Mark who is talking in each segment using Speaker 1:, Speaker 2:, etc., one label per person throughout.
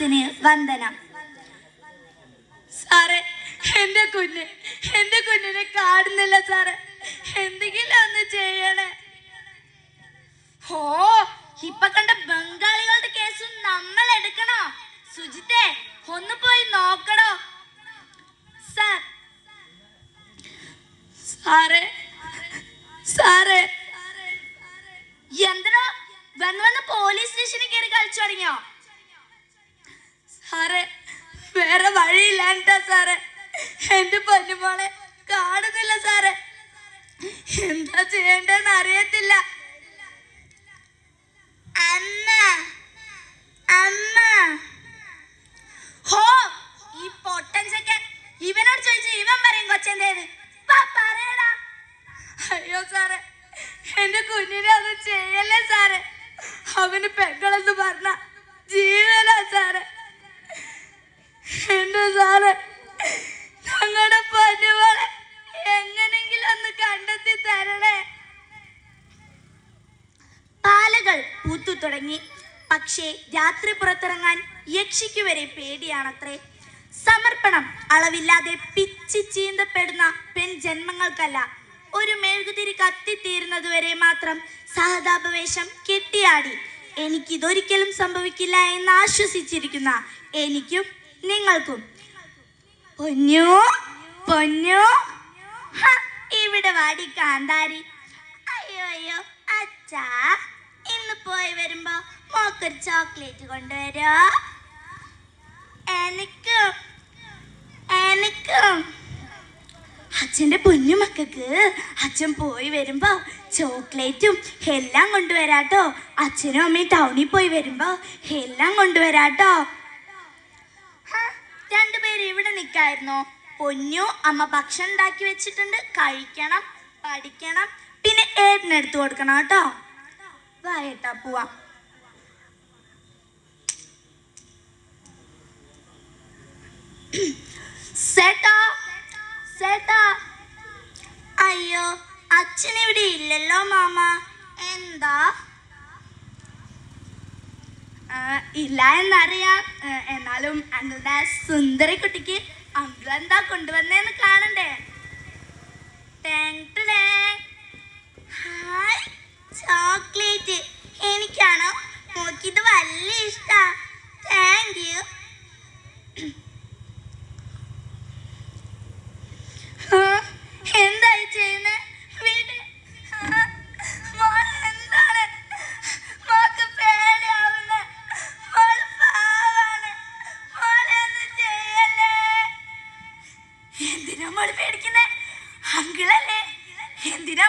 Speaker 1: വന്ദനം. സാറേ എന്റെ കുഞ്ഞ് എന്റെ കുഞ്ഞിനെ കാണുന്നില്ല സാറേ. എന്തെങ്കിലും ഒന്ന് ചെയ്യണേ. ഓ ഇപ്പൊ കണ്ട ബംഗാളികളുടെ കേസും നമ്മൾ എടുക്കണോ? സുജിത്തെ ഒന്ന് പോയി നോക്കണോ? സാർ. സാറേ സാറേ. എന്തിനോ? വന്ന് വന്ന് പോലീസ് സ്റ്റേഷനിൽ കയറി കളിച്ചു തുടങ്ങിയോ? സാറേ വേറെ വഴിയില്ലാണ്ടാ സാറേ. എന്റെ പൊന്നുമോളെ കാണുന്നില്ല സാറേ. എന്താ ചെയ്യേണ്ടതെന്ന് അറിയത്തില്ല. അമ്മ അമ്മ. ഹോ ഈ പൊട്ടൻസൊക്കെ ഇവനോട് ചോദിച്ചു ഇവൻ പറയും കൊച്ചെന്തേത് പറയടാ. അയ്യോ സാറേ എന്റെ കുഞ്ഞിനെ അത് ചെയ്യല്ലേ സാറേ? അവന് പെങ്ങളെന്ന് പറഞ്ഞ ജീവനാ സാറേ. എന്റെ സാറേ ഞങ്ങളുടെ എങ്ങനെങ്കിലും ഒന്ന് കണ്ടെത്തി തരണേ. പാലകൾ പൂത്തു തുടങ്ങി. പക്ഷേ രാത്രി പുറത്തിറങ്ങാൻ യക്ഷിക്കു വരെ പേടിയാണത്രേ. സമർപ്പണം അളവില്ലാതെ പിച്ചി ചീന്തപ്പെടുന്ന പെൺ ജന്മങ്ങൾക്കല്ല ഒരു മെഴുകുതിരി കത്തിത്തീരുന്നതുവരെ മാത്രം സഹതാപവേഷം കെട്ടിയാടി. എനിക്കിതൊരിക്കലും സംഭവിക്കില്ല എന്ന് ആശ്വസിച്ചിരിക്കുന്ന എനിക്കും നിങ്ങൾക്കും. പൊന്നു പൊന്നു. ഇവിടെ വാടി കാന്താരി. അയ്യോ അയ്യോ അച്ഛാ. ഇന്ന് പോയി വരുമ്പോ മോക്കൊരു ചോക്ലേറ്റ് കൊണ്ടുവരോ? എനിക്കും എനിക്കും. അച്ഛന്റെ പൊന്നു മക്കൾക്ക് അച്ഛൻ പോയി വരുമ്പോ ചോക്ലേറ്റും എല്ലാം കൊണ്ടുവരാട്ടോ. അച്ഛനും അമ്മയും ടൗണിൽ പോയി വരുമ്പോ എല്ലാം കൊണ്ടുവരാട്ടോ. രണ്ടുപേരും ഇവിടെ നിൽക്കായിരുന്നോ. പൊന്നു അമ്മ ഭക്ഷണം ഉണ്ടാക്കി വെച്ചിട്ടുണ്ട്. കഴിക്കണം പഠിക്കണം. പിന്നെ ഏട്ടനെടുത്തു കൊടുക്കണം കേട്ടോ. വായട്ടാ പോവാം. സേട്ടാ സേട്ടാ. അയ്യോ അച്ഛൻ ഇവിടെ ഇല്ലല്ലോ മാമ. എന്താ? ഇല്ല എന്നറിയാം. എന്നാലും അങ്കിളുടെ സുന്ദരി കുട്ടിക്ക് അങ്കിൾ എന്താ കൊണ്ടുവന്നേന്ന് കാണണ്ടേ പേടിക്കുന്നേ പേടിക്കുന്നെ അങ്കിളല്ലേ? എന്തിനാ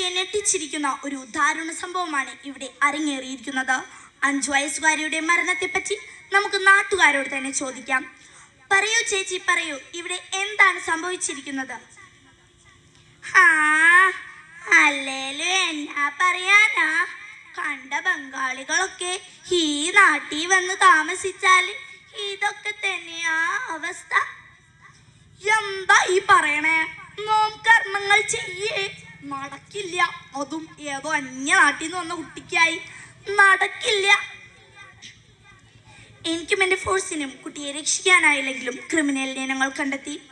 Speaker 1: ഞെട്ടിച്ചിരിക്കുന്ന ഒരു ദാരുണ സംഭവമാണ് ഇവിടെ അരങ്ങേറിയിരിക്കുന്നത്. അഞ്ചു വയസ്സുകാരിയുടെ മരണത്തെപ്പറ്റി നമുക്ക് നാട്ടുകാരോട് തന്നെ ചോദിക്കാം. പറയൂ ചേച്ചി പറയൂ. ഇവിടെ എന്താണ് സംഭവിച്ചിരിക്കുന്നത്? അല്ലേലും എന്നാ പറയാനാ? കണ്ട ബംഗാളികളൊക്കെ ഈ നാട്ടിൽ വന്ന് താമസിച്ചാൽ ഇതൊക്കെ തന്നെയാ അവസ്ഥ. എന്താ ഈ പറയണേ? നോം കർമ്മങ്ങൾ ചെയ്യേ. നടക്കില്ല. അതും ഏതോ അന്യ നാട്ടിൽ നിന്ന് വന്ന കുട്ടിക്കായി. നടക്കില്ല. എനിക്കും എന്റെ ഫോഴ്സിനും കുട്ടിയെ രക്ഷിക്കാനായില്ലെങ്കിലും ക്രിമിനലിനെ ഞങ്ങൾ കണ്ടെത്തി.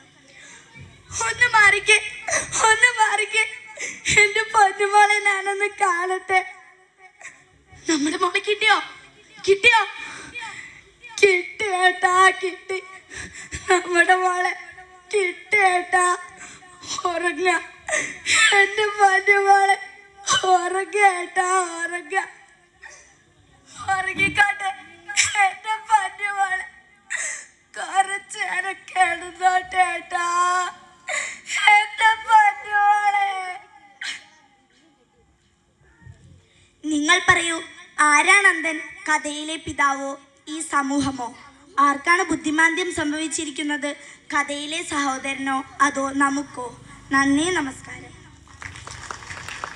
Speaker 1: ഒന്ന് മാറിക്കേ. ഒന്ന് മാറിക്കേ. എന്റെ പൊന്നുമോളെ ഞാനൊന്ന് കാണട്ടെ. നമ്മുടെ മോളെ കിട്ടിയോ? കിട്ടിയോ? കിട്ടിയേട്ടാ കിട്ടി. നമ്മുടെ മോളെ കിട്ടിയേട്ടാ ഉറങ്ങ. എന്റെ പൊന്നുമോളെ ഉറങ്ങ ഏട്ടാ ഉറങ്ങ. ഉറങ്ങിക്കോട്ടെ എന്റെ പൊന്നുമോളെ കുറച്ചേരം കിടന്നോട്ടെ ഏട്ടാ. എന്റെ പൊന്നുമോളെ നിങ്ങൾ പറയൂ ആരാണന്ദൻ കഥയിലെ പിതാവോ ഈ സമൂഹമോ? ആർക്കാണ് ബുദ്ധിമാന്ദ്യം സംഭവിച്ചിരിക്കുന്നത്? കഥയിലെ സഹോദരനോ അതോ നമുക്കോ? നന്ദി നമസ്കാരം.